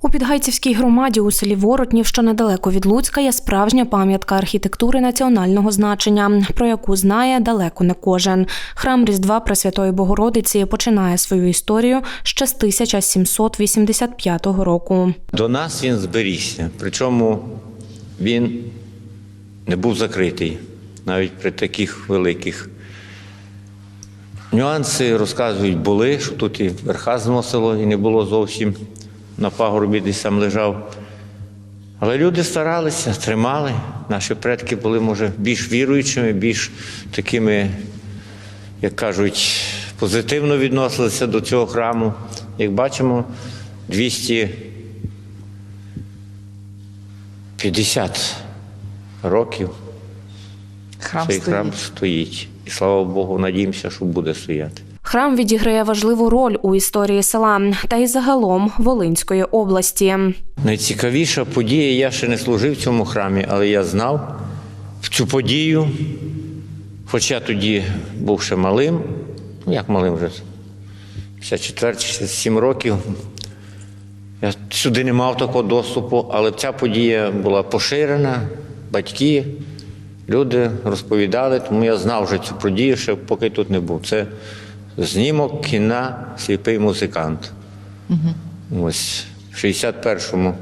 У Підгайцівській громаді у селі Воротнів, що недалеко від Луцька, є справжня пам'ятка архітектури національного значення, про яку знає далеко не кожен. Храм Різдва Пресвятої Богородиці починає свою історію ще з 1785 року. До нас він зберігся, причому він не був закритий навіть при таких великих. Нюанси розказують були, що тут і верха зносило, і не було зовсім на пагорбі, десь там лежав. Але люди старалися, тримали. Наші предки були, може, більш віруючими, більш такими, як кажуть, позитивно відносилися до цього храму. Як бачимо, 250 років Храм цей стоїть. храм стоїть. І слава Богу, надіємося, що буде стояти. Храм відіграє важливу роль у історії села та й загалом Волинської області. Найцікавіша подія, я ще не служив в цьому храмі, але я знав цю подію, хоч я тоді був ще малим, ну як малим вже, 54 67 років. Я сюди не мав такого доступу, але ця подія була поширена, батьки, люди розповідали, тому я знав вже цю подію, ще поки тут не був. Це знімок кіна Сліпий музикант. Ось в 61-му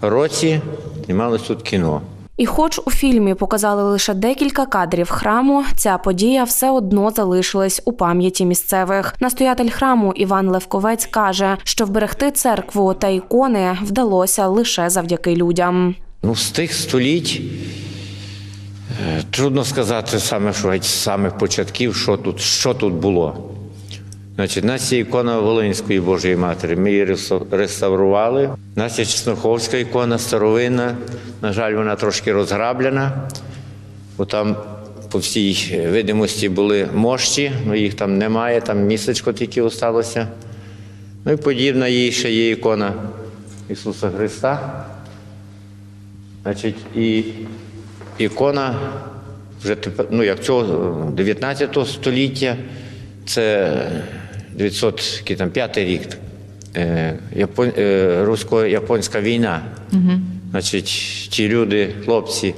році знімалось тут кіно. І хоч у фільмі показали лише декілька кадрів храму, ця подія все одно залишилась у пам'яті місцевих. Настоятель храму Іван Левковець каже, що вберегти церкву та ікони вдалося лише завдяки людям. Ну, з тих століть трудно сказати саме, що з самих початків, що тут, що тут було. Значить, нас є ікона Волинської Божої Матері. Ми її реставрували. У нас є Чесноховська ікона старовинна. На жаль, вона трошки розграблена, бо там по всій видимості були мощі, ну їх там немає, там містечко тільки осталося. Ну і подібна їй ще є ікона Ісуса Христа. Значить, і ікона вже ну як цього 19 століття, це 905 рік, е, Япон, е, русько-японська війна. Значить, ті люди, хлопці,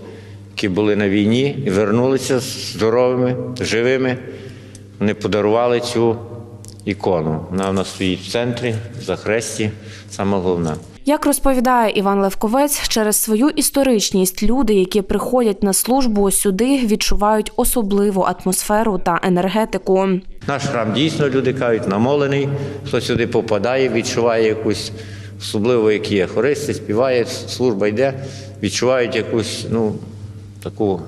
які були на війні і вернулися здоровими, живими, вони подарували цю ікону. Вона в нас стоїть в центрі, за хресті, саме головна. Як розповідає Іван Левковець, через свою історичність люди, які приходять на службу сюди, відчувають особливу атмосферу та енергетику. Наш храм дійсно люди кажуть, намолений. Хто сюди попадає, відчуває якусь особливо, як є. Хористи співає, служба йде, відчувають якусь ну, таку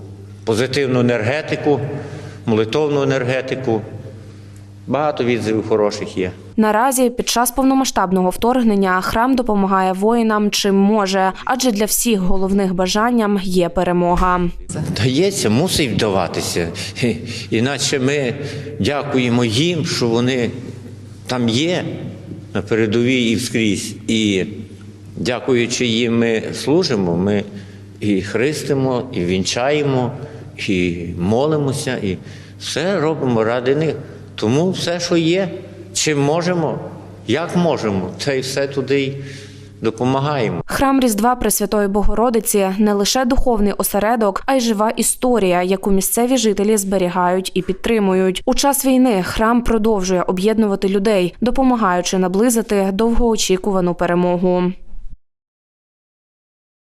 позитивну енергетику, молитовну енергетику. Багато відзивів хороших є. Наразі під час повномасштабного вторгнення храм допомагає воїнам чим може, адже для всіх головних бажанням є перемога. Дається, мусить вдаватися. Іначе ми дякуємо їм, що вони там є на передовій і вскрізь. І дякуючи їм, ми служимо, ми і хрестимо, і вінчаємо, і молимося, і все робимо ради них. Тому все, що є, чим можемо, як можемо, це і все туди й допомагаємо. Храм Різдва Пресвятої Богородиці не лише духовний осередок, а й жива історія, яку місцеві жителі зберігають і підтримують. У час війни храм продовжує об'єднувати людей, допомагаючи наблизити довгоочікувану перемогу.